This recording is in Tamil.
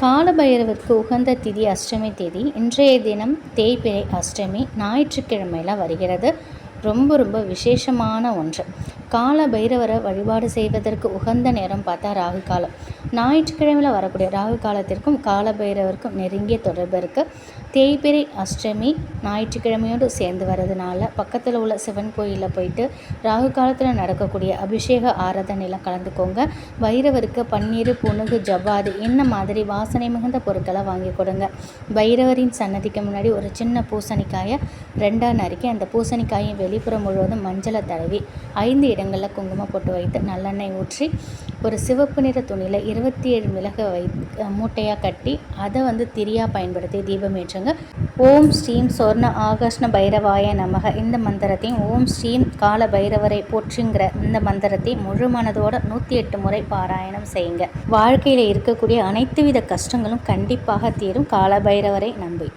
காலபைரவருக்கு உகந்த திதி அஷ்டமி தேதி. இன்றைய தினம் தேய்பிரை அஷ்டமி. ஞாயிற்றுக்கிழமையில் வருகிறது. ரொம்ப ரொம்ப விசேஷமான ஒன்று. கால பைரவரை வழிபாடு செய்வதற்கு உகந்த நேரம் பார்த்தா ராகு காலம். ஞாயிற்றுக்கிழமையில் வரக்கூடிய ராகு காலத்திற்கும் கால பைரவருக்கும் நெருங்கிய தொடர்பு இருக்குது தேய்பிறை அஷ்டமி ஞாயிற்றுக்கிழமையோடு சேர்ந்து வர்றதுனால பக்கத்தில் உள்ள சிவன் கோயிலில் போயிட்டு ராகு காலத்தில் நடக்கக்கூடிய அபிஷேக ஆராதனையில் கலந்துக்கோங்க. பைரவருக்கு பன்னீர் புனுகு ஜவ்வாது என்ன மாதிரி வாசனை மிகுந்த பொருட்களை வாங்கி கொடுங்க. பைரவரின் சன்னதிக்கு முன்னாடி ஒரு சின்ன பூசணிக்காயை ரெண்டாக நறுக்கி அந்த பூசணிக்காயின் வெளிப்புறம் முழுவதும் மஞ்சளை தடவி ஐந்து இடங்களில் குங்குமம் போட்டு வைத்து நல்லெண்ணெய் ஊற்றி ஒரு சிவப்பு நிற துணியில் இருபத்தி ஏழு மிளகை வை மூட்டையாக கட்டி அதை வந்து திரியாக பயன்படுத்தி தீபம் ஏற்றுங்க. ஓம் ஸ்ரீம் சொர்ண ஆகர்ஷ்ண பைரவாய நமக. இந்த மந்திரத்தையும் ஓம் ஸ்ரீம் கால பைரவரை போற்றுங்கிற இந்த மந்திரத்தை முழு மனதோட நூற்றி எட்டு முறை பாராயணம் செய்யுங்க. வாழ்க்கையில் இருக்கக்கூடிய அனைத்து வித கஷ்டங்களும் கண்டிப்பாக தீரும். கால பைரவரை நம்பி.